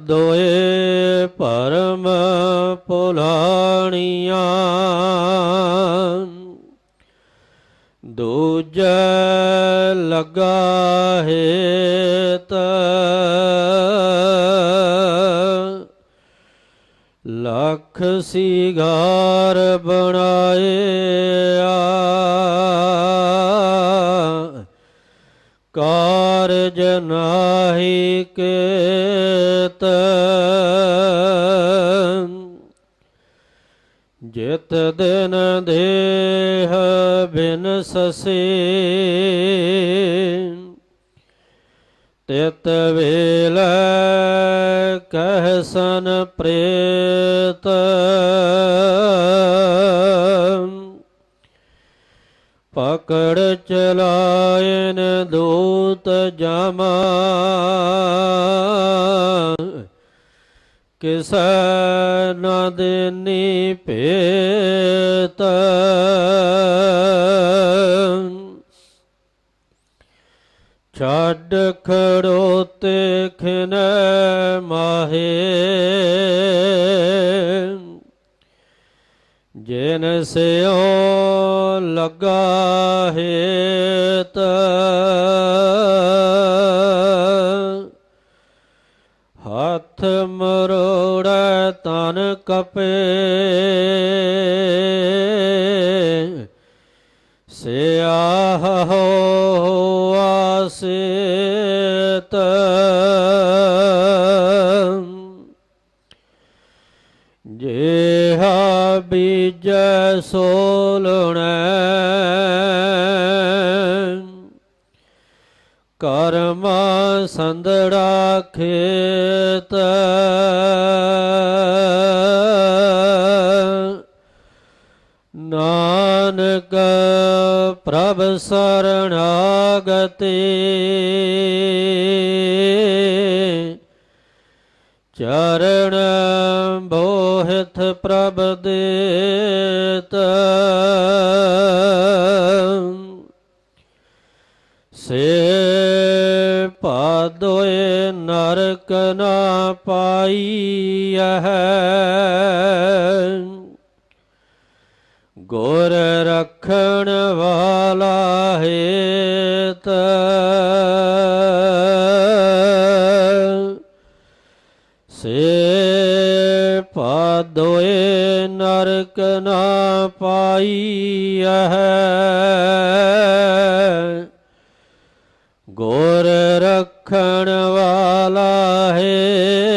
ਦੋਏ ਪਰਮ ਪੁਲਾਣੀਆਂ ਦੂਜੈ ਲਗਾ ਹੇਤ। ਲੱਖ ਸਿਗਾਰ ਬਣਾਏ ਕਾਰਜ ਨਾਹੀ ਕੇਤ। ਜਿਤ ਦਿਨ ਦੇਹ ਬਿਨ ਸਸੇ। ਤਿਤ ਵੇਲ ਕਹਿਸਨ ਪ੍ਰੇਤ। ਪਕੜ ਚਲਾਇਨ ਦੂਤ ਜਮਾ। ਕਿਸੈ ਨ ਦੇਨੀ ਭੇਤ। ਛੱਡ ਖੜੋਤੇ ਖਿਨ ਮਾਹੇ। ਜਿਨ ਸਿਓ ਲਗਾ ਹੇਤ। ਹੱਥ ਮਰੋੜੈ ਤਨ ਕਪੇ। ਸਿਆਹ ਹੋ ਆਸਿਤ। ਜਿਹਾ ਬੀਜੈ ਸੋਲਣੈ। ਕਰਮ ਸੰਦੜਾ ਖੇਤ। ਨਾਨਕ ਪ੍ਰਭ ਸਰਣਾਗਤੇ। ਚਰਨ ਬੋਹਿਤ ਪ੍ਰਭ ਦੇਤ। ਸੇ ਪਾਦੋਏ ਨਰਕ ਨਾ ਪਾਈਐ। ਗੁਰ ਰਖਣ ਵਾਲਾ ਹੇਤ। ਸੇ ਪਾਦੋਏ ਨਰਕ ਨਾ ਪਾਈ ਹੈ ਗੋਰ ਰੱਖਣ ਵਾਲਾ ਹੈ।